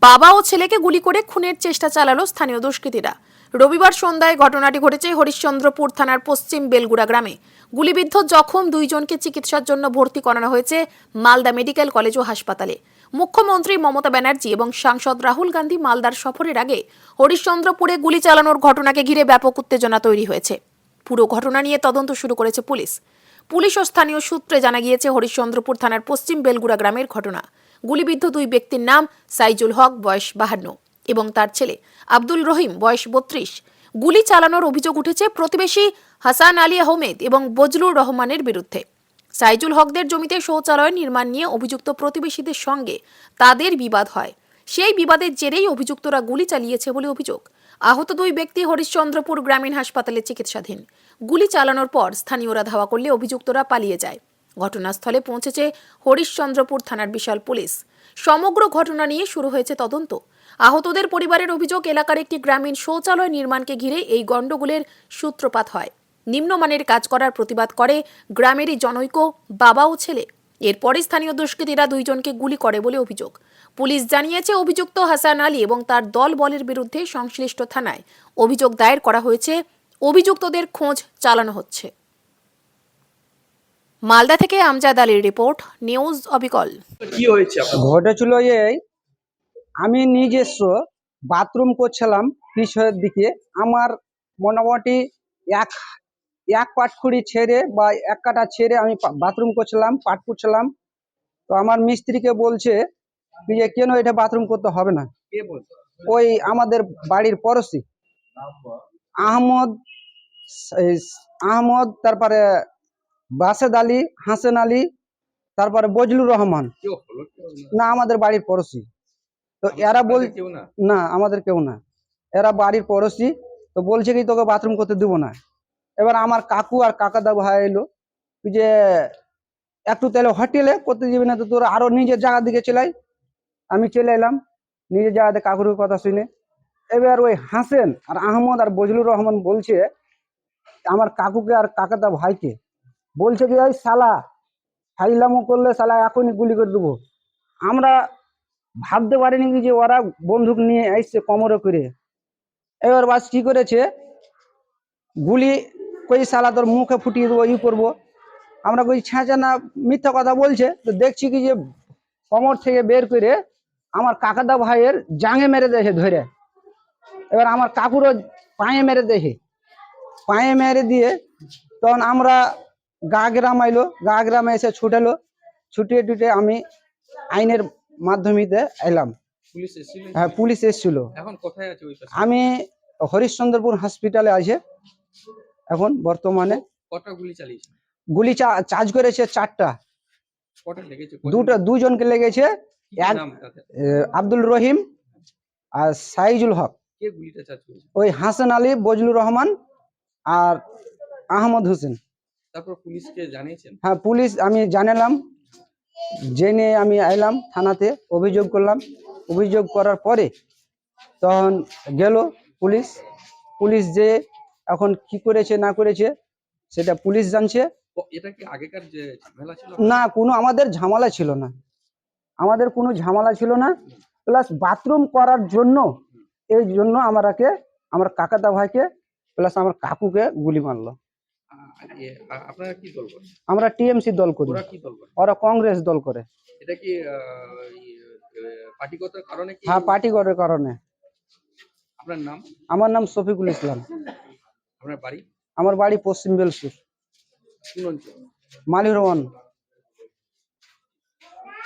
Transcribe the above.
বাবা ও ছেলেকে গুলি করে খুনের চেষ্টা চালালো স্থানীয় দুষ্কৃতীরা। রবিবার সন্ধ্যায় ঘটনাটি ঘটেছে হরিশ্চন্দ্রপুর থানার পশ্চিম বেলগুড়া গ্রামে। গুলিবিদ্ধ জখম দুইজনকে চিকিৎসার জন্য ভর্তি করানো হয়েছে মালদা মেডিকেল কলেজ ও হাসপাতালে। মুখ্যমন্ত্রী মমতা ব্যানার্জি এবং সাংসদ রাহুল গান্ধী মালদার সফরের আগে হরিশ্চন্দ্রপুরে গুলি চালানোর ঘটনাকে ঘিরে ব্যাপক উত্তেজনা তৈরি হয়েছে। পুরো ঘটনা নিয়ে তদন্ত শুরু করেছে পুলিশ। পুলিশ ও স্থানীয় সূত্রে জানা গিয়েছে হরিশ্চন্দ্রপুর থানার পশ্চিম বেলগুড়া গ্রামের ঘটনা। গুলিবিদ্ধ দুই ব্যক্তির নাম সাইজুল হক, বয়স বাহান্ন, এবং তার ছেলে আব্দুল রহিম, বয়স বত্রিশ। গুলি চালানোর অভিযোগ উঠেছে প্রতিবেশী হাসান আলী আহমেদ এবং বজলুর রহমানের বিরুদ্ধে। সাইজুল হকদের জমিতে শৌচালয় নির্মাণ নিয়ে অভিযুক্ত প্রতিবেশীদের সঙ্গে তাদের বিবাদ হয়। সেই বিবাদের জেরেই অভিযুক্তরা গুলি চালিয়েছে বলে অভিযোগ। আহত দুই ব্যক্তি হরিশ্চন্দ্রপুর গ্রামীণ হাসপাতালে চিকিৎসাধীন। গুলি চালানোর পর স্থানীয়রা ধাওয়া করলে অভিযুক্তরা পালিয়ে যায়। ঘটনাস্থলে পৌঁছেছে হরিশ্চন্দ্রপুর থানার বিশাল পুলিশ। সমগ্র ঘটনা নিয়ে শুরু হয়েছে তদন্ত। আহতদের পরিবারের অভিযোগ, এলাকার একটি গ্রামীণ শৌচালয় নির্মাণকে ঘিরে এই গণ্ডগোলের সূত্রপাত হয়। নিম্নমানের কাজ করার প্রতিবাদ করে গ্রামেরই জনৈক, বাবা ও ছেলে। এরপরে স্থানীয় দুষ্কৃতীরা দুইজনকে গুলি করে বলে অভিযোগ। পুলিশ জানিয়েছে, অভিযুক্ত হাসান আলী এবং তার দল বলের বিরুদ্ধে সংশ্লিষ্ট থানায় অভিযোগ দায়ের করা হয়েছে। অভিযুক্তদের খোঁজ চালানো হচ্ছে। মালদা থেকে আমজাদ আলীর রিপোর্ট নিউজ অবিকল। কি হয়েছে আপনার? ঘটেছিল এই আমি নিজস্ব বাথরুম করছিলাম পিছনের দিকে। আমার মোটামুটি এক এক পাটখুড়ি ছেড়ে বা এক কাটা ছেড়ে আমি পা- বাথরুম করছিলাম পাট করছিলাম তো আমার মিস্ত্রিকে বলছে যে কেন এটা বাথরুম করতে হবে না? ওই আমাদের বাড়ির পড়োশি। আহমদ এই আহমদ তারপরে বাসেদ আলী হাসেন আলী তারপরে বজলুর রহমান। না? আমাদের বাড়ির পড়োশি। তো এরা বল না? না আমাদের কেউ না। এরা বাড়ির পড়োশি। তো বলছে কি তোকে বাথরুম করতে দিব না। এবার আমার কাকু আর কাকাদা ভাই এলো। যে একটু তাহলে হোটেলে করতে দিবি না তো তোর আরও নিজের জায়গা দিকে চলাই আমি চলে এলাম। নিজের জায়গাতে কাকুর কথা শুনে। এবার ওই হাসেন আর আহমদ আর বজলুর রহমান বলছে আমার কাকুকে আর কাকাদা ভাইকে বলছে কি ওই শালা, ফাইলামো করলে শালা এখনই গুলি করে দেবো। আমরা ভাবতে পারিনি কি যে ওরা বন্দুক নিয়ে আসছে কোমরে করে। এবার বাস কি করেছে? গুলি কই শালা তোর মুখে ফুটিয়ে দেবো, ই করব। আমরা কই ছ্যাঁচা না, মিথ্যা কথা বলছে। তো দেখছি কি যে কোমর থেকে বের করে আমার কাকাদা ভাইয়ের জাঙে মেরে দেছে ধরে। এবার আমার কাকুরও পায়ে মেরে দেখে পায়ে মেরে দিয়ে তখন আমরা গা গ্রাম আইলো গা গ্রামে এসে ছুটালো। ছুটিয়ে টুটে আমি আইনের মাধ্যমিতে এলাম। হ্যাঁ পুলিশ এসেছিল। আমি হরিশ্চন্দ্রপুর হসপিটালে আছে। এখন বর্তমানে গুলি চা- চার্জ করেছে চারটা। দুটো দুজনকে লেগেছে। আব্দুল রহিম আর সাইজুল হক। ওই হাসান আলী বজলুর রহমান আর আহমদ হোসেন। তারপর পুলিশকে জানিয়েছেন? হ্যাঁ পুলিশ আমি জানালাম জেনে আমি আইলাম থানাতে অভিযোগ করলাম। অভিযোগ করার পরে তখন গেল পুলিশ। পুলিশ যে এখন কি করেছে না করেছে সেটা পুলিশ জানছে। এটা কি আগেকার যে ঝামেলা ছিল? না কোনো আমাদের ঝামেলা ছিল না। আমাদের কোনো ঝামেলা ছিল না। প্লাস বাথরুম করার জন্য এই জন্য আমাকে আমার কাকাদা ভাইকে প্লাস আমার কাকুকে গুলি মারলো। আপনারা কি দল করেন? আমরা টিএমসি দল করি। ওরা কি দল করে? ওরা কংগ্রেস দল করে। এটা কি পার্টিগত কারণে কি? হ্যাঁ পার্টিগত কারণে। আপনার নাম? আমার নাম শফিকুল ইসলাম। আপনার বাড়ি? আমার বাড়ি পশ্চিম বেলসুর। কোন অঞ্চল? মালির রহমান